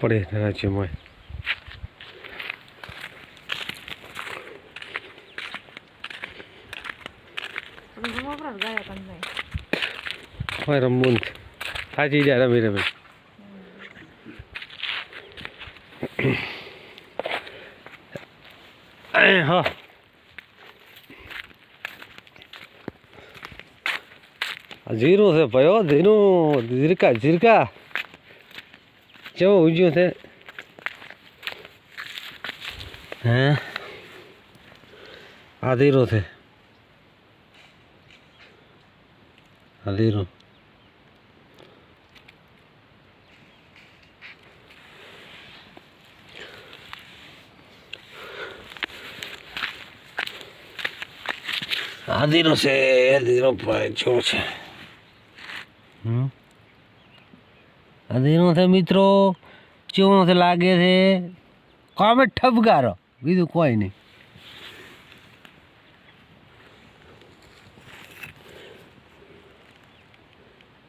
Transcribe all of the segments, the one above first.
પડે રાજ્યમાં હોય રમવું. થાકી જાય રમી રમી. હા. જીરું છે હો જીરું જીરકા જીરકા કેવું ઉજ્યું છે? હે? આધીરો છે. આધીરો. આધીરો છે આધીરો ભાઈ જો છે. હમ? આ જીરું છે મિત્રો કેવું છે લાગે છે કોમે ઠપકારો બીજું કોઈ નહીં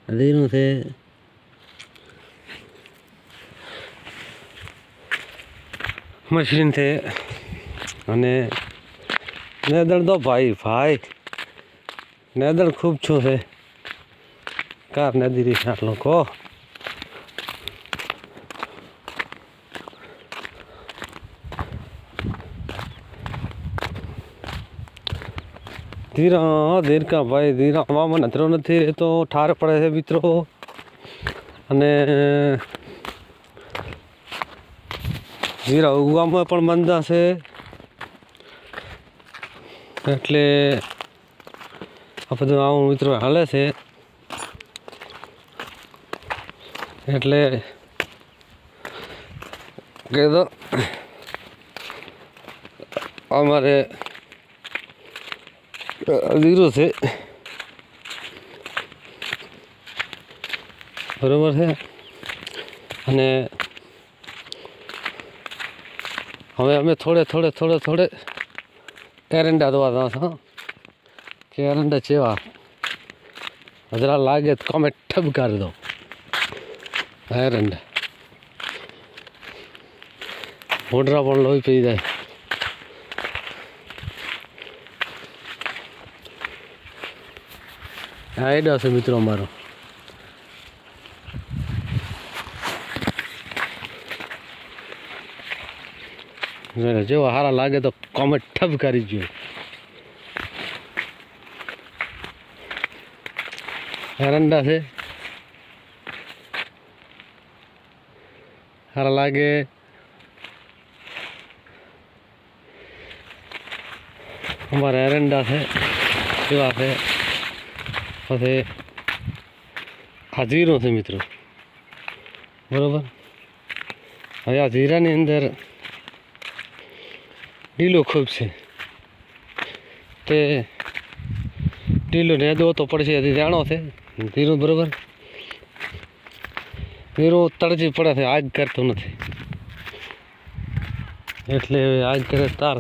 અધીરું છે મશીન છે અને નેદળ તો ભાઈ ભાઈ નેદળ ખૂબ છું છે કાર નદી રહી આટલો ધીરા, ધીરકા ભાઈ, ધીરા. હવામાં અધરો નથી રહેતો, ઠાર પડે છે મિત્રો. અને ધીરા ઉગવામાં પણ મંદા છે. એટલે આ બધું આવું મિત્રો હાલે છે. એટલે કહેતો અમારે જીરો છે. બરોબર છે? અને હવે અમે થોડે થોડે થોડે થોડે એરંડા દવા છો કે એરંડા ચેવા હજરા લાગે તો કોમેન્ટ ઠબકારી દો. એરંડા. મોઢરા પણ લોહી પી જાય. આ એડા છે મિત્રો અમારો. જેવો સારા લાગે તો કોમેન્ટ ઠબ કરી જોઈએ એરંડા છે. સારા લાગે. અમારા એરંડા છે. કેવા છે. પછી હાજરીનો છે મિત્રો. બરાબર? હવે આ જીરાની અંદર ઢીલો ખૂબ છે. તે ઢીલો ને દો તો પડશે, હજી જાણો છે. ધીરો બરાબર? ધીરો તળજી પડે છે આગ કરતો નથી. એટલે આગ કરે તાર.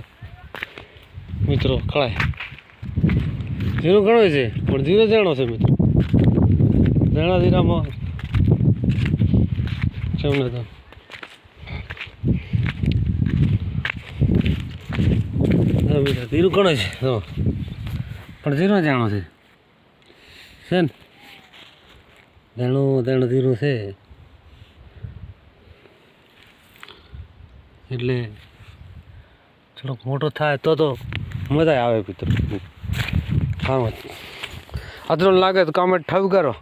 મિત્રો કળાય જીરો ઘણો છે, પણ જીરો જાણો છે મિત્રો. જીરામાં કેમ તો. ધીરું ઘણો છે તો પણ જીરો જાણો છે. છે ને? જાણું જાણું ધીરું છે. એટલે, થોડોક મોટો થાય તો તો મજા આવે, મિત્રો. હા અધરો લાગે તો કમેન્ટ ઠબ કરો.